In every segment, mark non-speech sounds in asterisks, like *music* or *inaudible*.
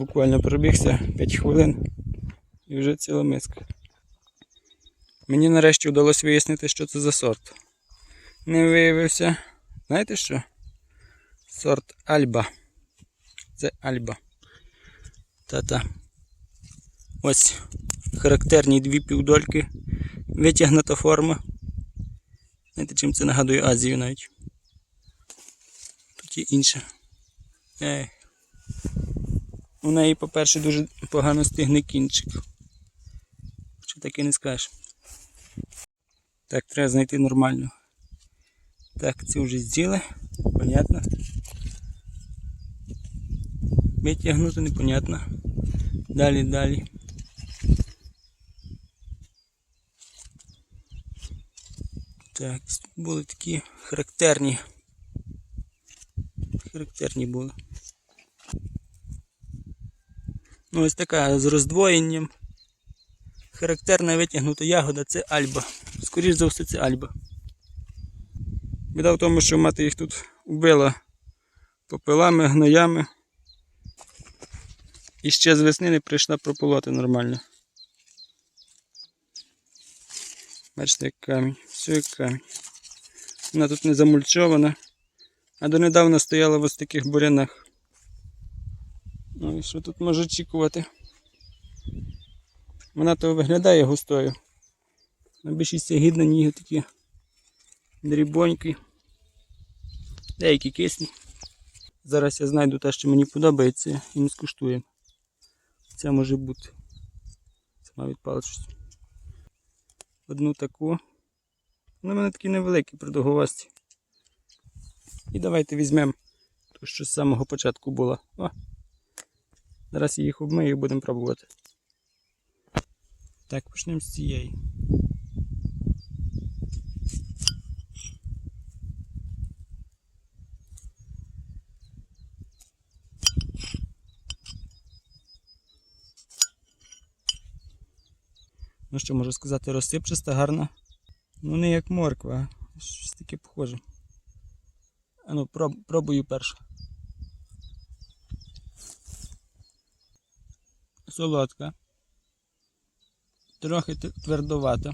буквально пробігся 5 хвилин і вже ціла миска. Мені нарешті вдалося вияснити, що це за сорт. Не виявився. Знаєте що? Сорт Альба. Це Альба. Та-та. Ось характерні дві півдольки. Витягнута форма. Знаєте, чим це нагадує Азію навіть. Тут є інша. Ех. У неї, по-перше, дуже погано стигне кінчик. Що таке не скажеш. Так, треба знайти нормально. Так, це вже з'їли. Понятно. Витягнути непонятно. Далі, далі. Так, були такі характерні. Характерні були. Ну, ось така з роздвоєнням. Характерна витягнута ягода це альба. Скоріше за все, це альба. Біда в тому, що мати їх тут убила попелами, гноями. І ще з весни не прийшла прополоти нормально. Бачите, як камінь, все як камінь. Вона тут не замульчована, а донедавна стояла в ось таких бурянах. Ну і що тут може очікувати? Вона то виглядає густою. На більшість гідна ніги такі дрібонькі. Деякі кисні. Зараз я знайду те, що мені подобається, і ми скуштуємо. Це може бути. Це має відпалити. Одну таку. Вони в мене такі невеликі, продовговасті. І давайте візьмемо ту, що з самого початку була. О! Зараз я їх обмию і будемо пробувати. Так, почнемо з цієї. Ну що можу сказати, розсипчаста, гарна. Ну не як морква, щось таке похоже. А ну, проб, пробую перше. Солодка. Трохи твердовата.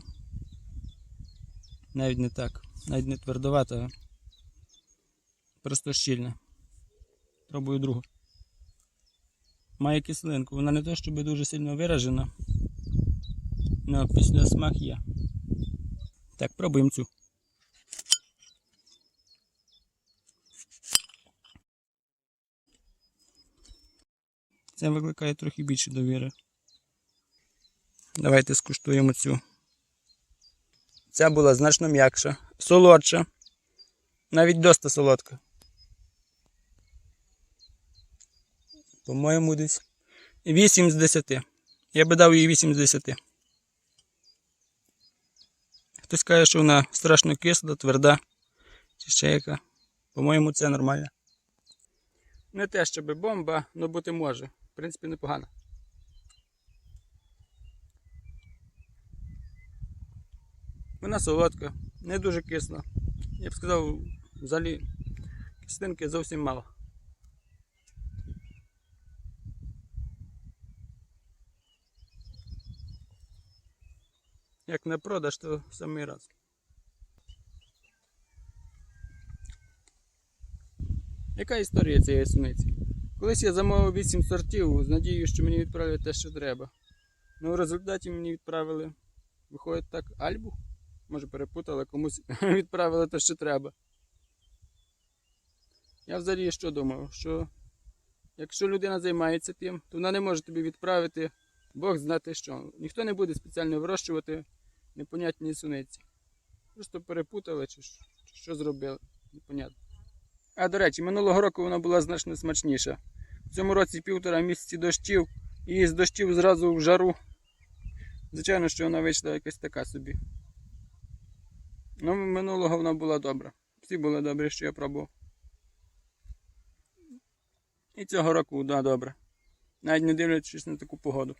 Навіть не так. Навіть не твердовата, а просто щільна. Пробую другу. Має кислинку. Вона не то, щоб дуже сильно виражена. Ну, після смак є. Так, пробуємо цю. Це викликає трохи більше довіри. Давайте скуштуємо цю. Ця була значно м'якша, солодша. Навіть доста солодка. По-моєму, десь 8 з 10. Я би дав їй 8 з 10. Хтось каже, що вона страшно кисла, тверда, чи ще яка. По-моєму, це нормально. Не те, щоб бомба, але бути може. В принципі, непогано. Вона солодка, не дуже кисла. Я б сказав, взагалі кислинки зовсім мало. Як на продаж, то самий раз. Яка історія цієї суниці? Колись я замовив 8 сортів з надією, що мені відправлять те, що треба. Ну, в результаті мені відправили, виходить так, альбу. Може перепутали, комусь *laughs* відправили те, що треба. Я взагалі що думав? Що якщо людина займається тим, то вона не може тобі відправити Бог знати що. Ніхто не буде спеціально вирощувати непонятні суниці. Просто перепутали чи що, зробили. Непонятно. А до речі, минулого року вона була значно смачніша. В цьому році півтора місяці дощів і з дощів зразу в жару. Звичайно, що вона вийшла якась така собі. Ну, минулого вона була добра. Всі були добрі, що я пробував. І цього року вона добра. Навіть не дивлячись на таку погоду.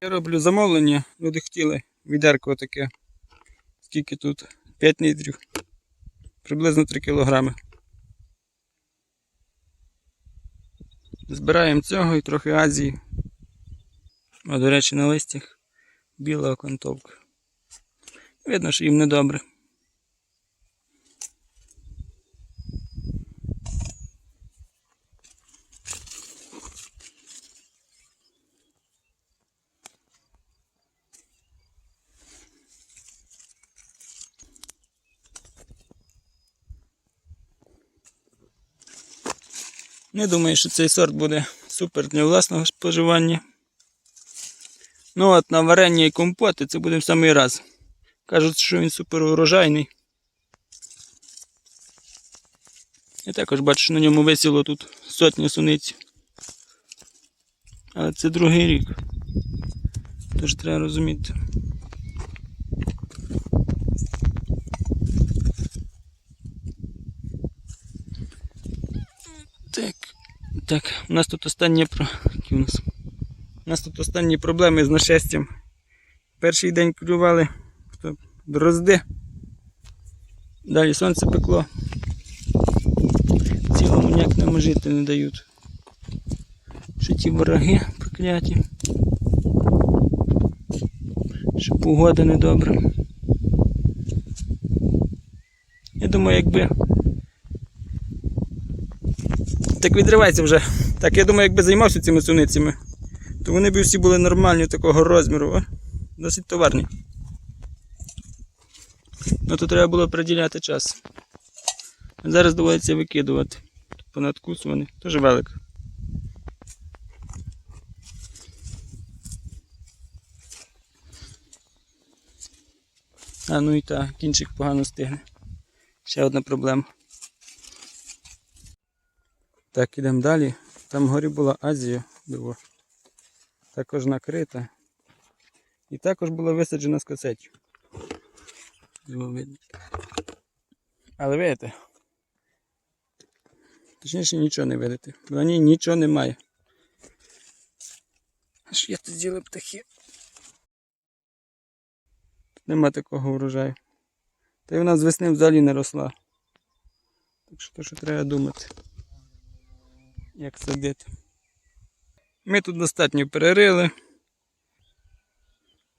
Я роблю замовлення, люди хотіли відерко таке. Скільки тут? 5 літрів. Приблизно 3 кілограми. Збираємо цього і трохи Азії. А, до речі, на листях біла окантовка. Видно, що їм недобре. Не думаю, що цей сорт буде супер для власного споживання. Ну от на варення і компоти це буде в самий раз. Кажуть, що він супер урожайний. Я також бачу, що на ньому висіло тут сотня суниць. Але це другий рік. Тож треба розуміти. Так. Так, у нас тут останні про... У нас? У нас тут останні проблеми з нашестям. Перший день клювали дрозди. Далі сонце пекло. Цілому ніяк нам жити не дають. Що ті вороги прокляті. Що погода недобра. Я думаю, якби так відривається вже. Так, я думаю, якби займався цими суницями, то вони б всі були нормальні такого розміру. О, досить товарні. Ну то треба було приділяти час. Зараз доводиться викидувати. Понад кус вони, теж велик. А ну і так, кінчик погано стигне. Ще одна проблема. Так, ідемо далі. Там вгорі була Азія, диво. Також накрита. І також була висаджена видно. Але видите? Точніше нічого не видите. На ній нічого немає. Аж я тут з'їли птахи. Тут нема такого врожаю. Та й вона з весни взагалі не росла. Так що то, що треба думати як садити. Ми тут достатньо перерили.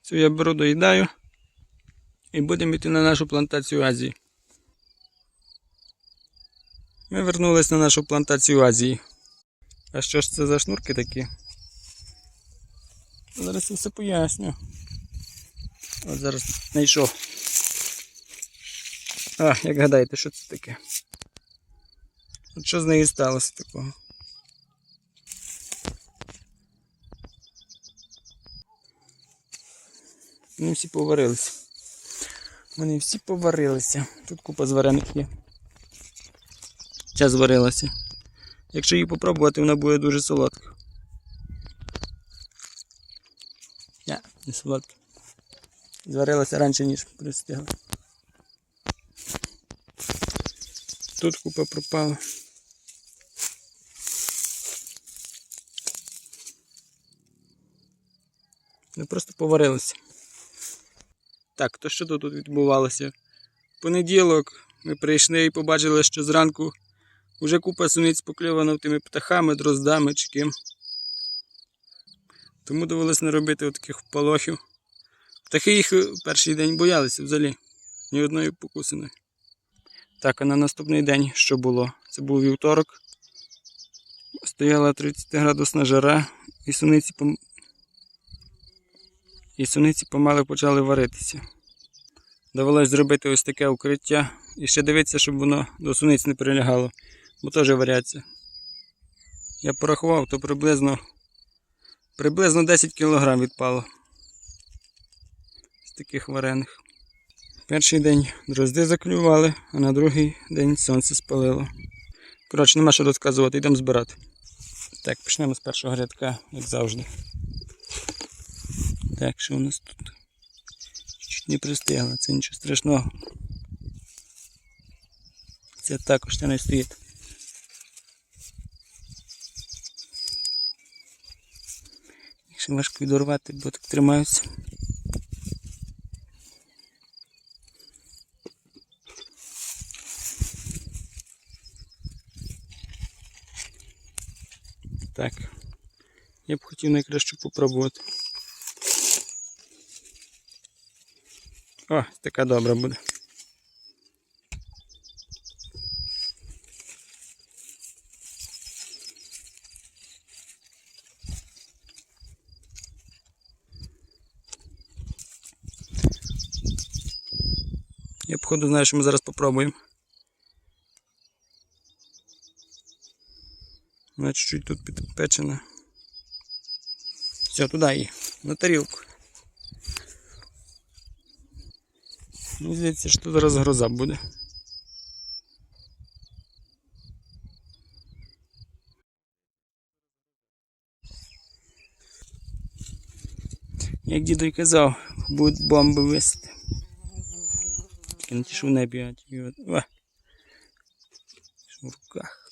Цю я беру доїдаю і будемо йти на нашу плантацію Азії. Ми вернулись на нашу плантацію Азії. А що ж це за шнурки такі? Зараз я все поясню. От зараз знайшов. А, як гадаєте, що це таке? От що з нею сталося такого? Вони всі поварилися. Вони всі поварилися. Тут купа зварених є. Ця зварилася. Якщо її попробувати, вона буде дуже солодка. Ня, не солодка. Зварилася раніше, ніж пристигла. Тут купа пропала. Вони просто поварилися. Так, то що тут відбувалося? Понеділок ми прийшли і побачили, що зранку вже купа суниць покльована тими птахами, дроздами чи ким. Тому довелося не робити таких полохів. Птахи їх перший день боялися взагалі. Ні одної покусини. Так, а на наступний день що було? Це був вівторок. Стояла 30 градусна жара, і суниці. І суниці помали почали варитися. Довелось зробити ось таке укриття і ще дивитися, щоб воно до суниць не прилягало, бо теж варяться. Я порахував, то приблизно приблизно 10 кг відпало з таких варених. Перший день дрозди заклювали, а на другий день сонце спалило. Коротше, нема що розказувати, йдемо збирати. Так, почнемо з першого рядка, як завжди. Так, що у нас тут? Чуть не пристигла, це нічого страшного. Це також не стоїть. Якщо важко відорвати, бо так тримаються. Так. Я б хотів найкраще попробувати. О, така добра буде. Я походу знаю, що ми зараз попробуємо. Вона чуть-чуть тут підпечена. Все, туди її, на тарілку. Мені здається, що зараз гроза буде. Як дідо й казав, будуть бомби висити. Не ті, що в небі, в руках.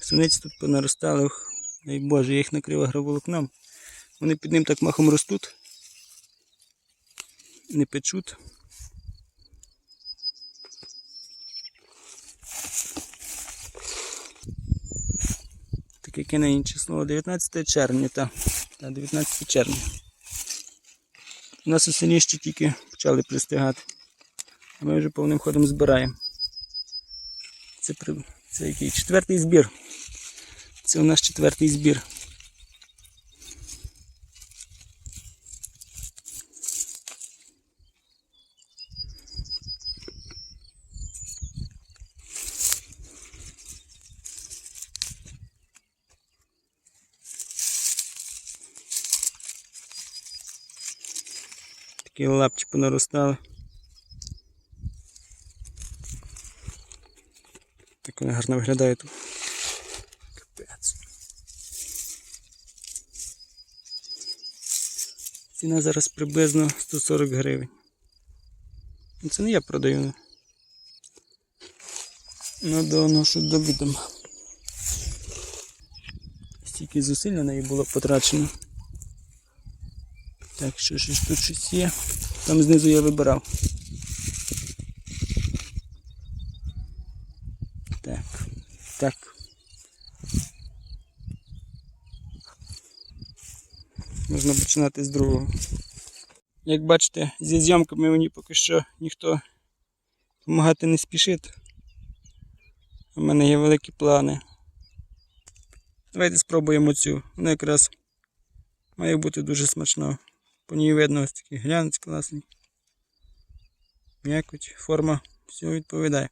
Суниці тут понаростали, дай Боже, я їх накрив агроволокном. Вони під ним так махом ростуть. Не печуть. Таке кінець число 19 червня, та, та 19 червня. У нас у селі ще тільки почали пристигати. А ми вже повним ходом збираємо. Це, це який четвертий збір. Це у нас четвертий збір. Такі лапті понаростали. Так вони гарно виглядають тут. Капець. Ціна зараз приблизно 140 гривень. Ну, Це не я продаю. Ну доношу до відома. Стільки зусиль на неї було потрачено. Так, що ж тут щось є. Там знизу я вибирав. Так, так. Можна починати з другого. Як бачите, зі зйомками мені поки що ніхто допомагати не спішить. У мене є великі плани. Давайте спробуємо цю. Вона якраз має бути дуже смачно. По ній видно ось такий глянець класний. М'якоть, форма, все відповідає.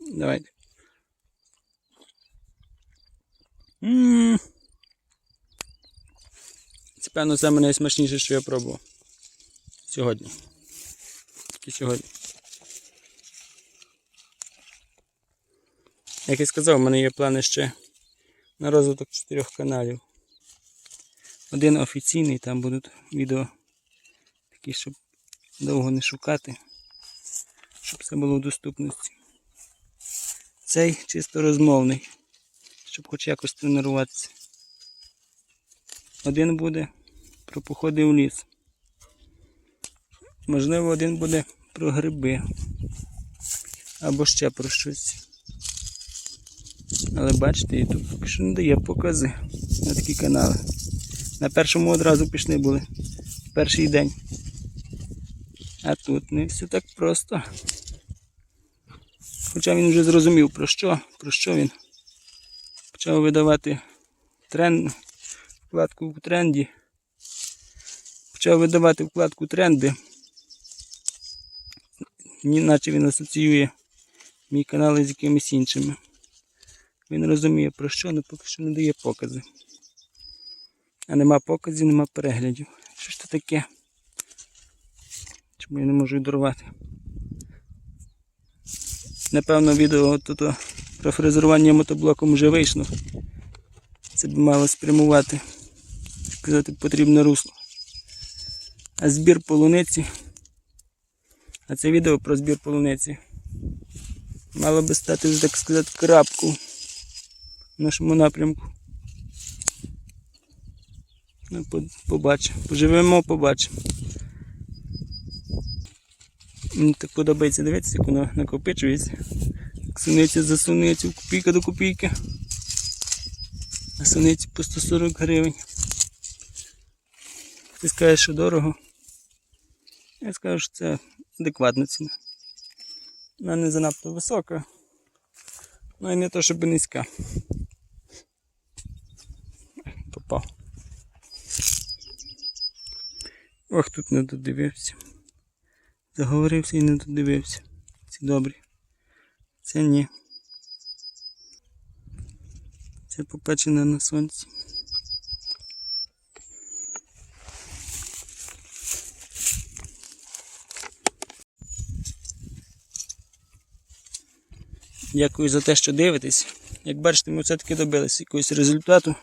Давайте. М. Це певно саме найсмачніше, що я пробував. Сьогодні. Тільки сьогодні. Як я сказав, у мене є плани ще на розвиток чотирьох каналів. Один офіційний, там будуть відео такі, щоб довго не шукати, щоб все було в доступності. Цей чисто розмовний, щоб хоч якось тренуватися. Один буде про походи в ліс. Можливо, один буде про гриби. Або ще про щось. Але бачите, YouTube поки що не дає покази на такі канали. На першому одразу пішли були. Перший день. А тут не все так просто. Хоча він вже зрозумів про що, про що він. Почав видавати тренд, вкладку в тренді. Почав видавати вкладку тренди. Наче він асоціює мій канал з якимись іншими. Він розуміє про що, але поки що не дає покази. А нема показів, нема переглядів. Що ж це таке? Чому я не можу відорвати? Напевно, відео тут про фрезерування мотоблоком вже вийшло. Це б мало спрямувати, сказати, потрібне русло. А збір полуниці. А це відео про збір полуниці. Мало би стати так сказати, крапку в нашому напрямку. Ну, побачимо. Поживемо, побачимо. Мені так подобається дивитися, як воно накопичується. Суниця за суницю, копійка до копійки. А суниці по 140 гривень. Ти скажеш, що дорого. Я скажу, що це адекватна ціна. Вона не занадто висока, ну і не то, щоб низька. Попав. Ох, тут не додивився. Заговорився і не додивився. Ці добрі. Це ні. Це попечене на сонці. Дякую за те, що дивитесь. Як бачите, ми все-таки добилися якогось результату.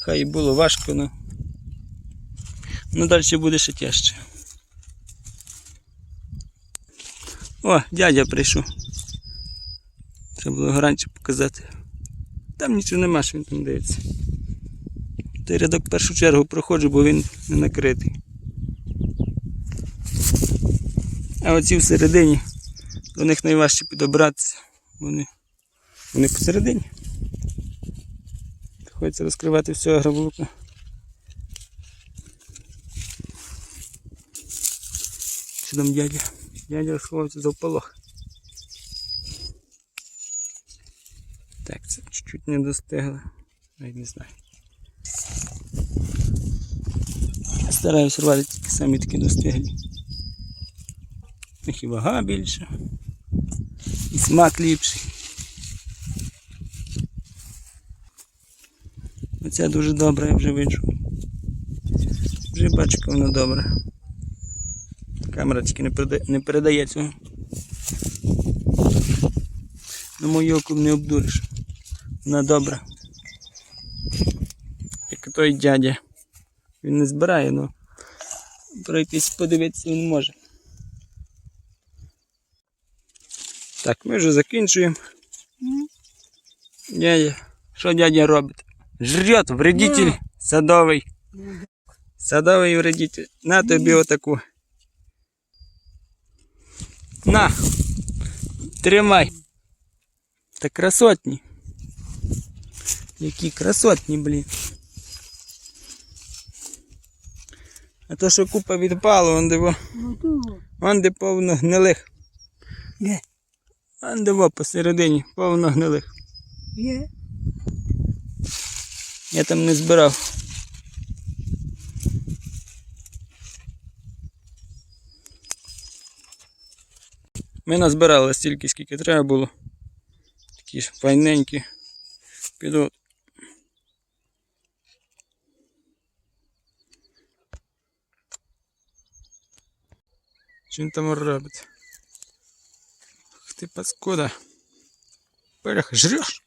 Хай і було важко, але ну, далі буде ще тяжче. О, дядя прийшов. Треба було раніше показати. Там нічого нема, що він там дивиться. Той рядок в першу чергу проходжу, бо він не накритий. А оці всередині до них найважче підобратися. Вони, вони посередині. Приходиться розкривати все агроволокно. Що там дядя? Дядя сховався за вполох. Так, це чуть-чуть не достигло. Навіть не знаю. Стараюсь рвати тільки самі такі достиглі. І вага більша. І смак ліпший. Оця дуже добра, я вже виджу. Вже бачу, вона добра. Камера тільки не передає, не передає цього. На мою оку не обдуриш. Вона добра. Як той дядя. Він не збирає, але пройтись подивитися він може. Так, ми вже закінчуємо. Дядя, що дядя робить? Жрет, вредитель садовий. Садовий вредитель. На тобі отаку. На. Тримай. Та красотні. Які красотні, блін. А то, що купа відпало, он де, во- Ну то он де повно гнилих. є, Он де во посередині повно гнилих. є. Я там не збирав. Ми назбирали стільки, скільки треба було. Такі ж файненькі. Піду. Що він там робить? Ах ти паскуда. Перех, жреш?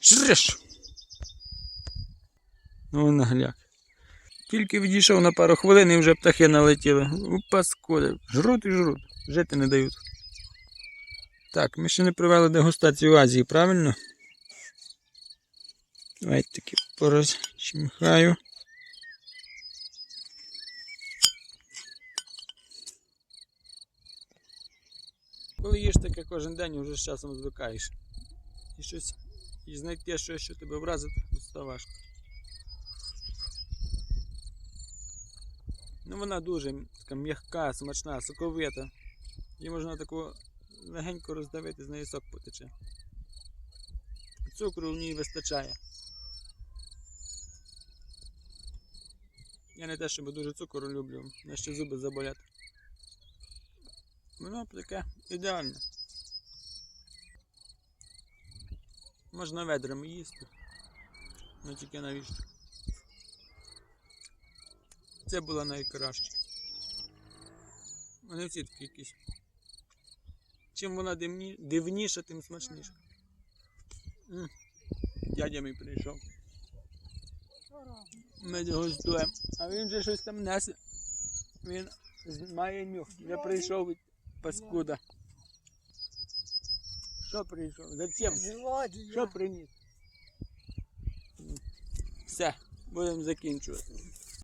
Жреш? Ну, нагляк. Тільки відійшов на пару хвилин і вже птахи налетіли. У паскуди. Жруть і жруть. Жити не дають. Так, ми ще не провели дегустацію Азії, правильно? Давайте таки порозчміхаю. Коли їш таке кожен день, вже з часом звикаєш. І щось і знайти щось, що тебе вразить, це важко. Ну вона дуже така м'яка, смачна, соковита. Її можна таку легенько роздавити, з неї сок потече. Цукру в ній вистачає. Я не те, щоб дуже цукру люблю, мене ще зуби заболять. Воно таке ідеальне. Можна ведрами їсти. Ну тільки навіщо? Це було найкраще. Вони всі такі якісь. Чим вона дивніша, тим смачніша. М. Дядя мій прийшов. Ми його ждемо. А він же щось там несе. Він має нюх. Я прийшов від паскуда. Що прийшов? Зачем? Що приніс? Все, будемо закінчувати.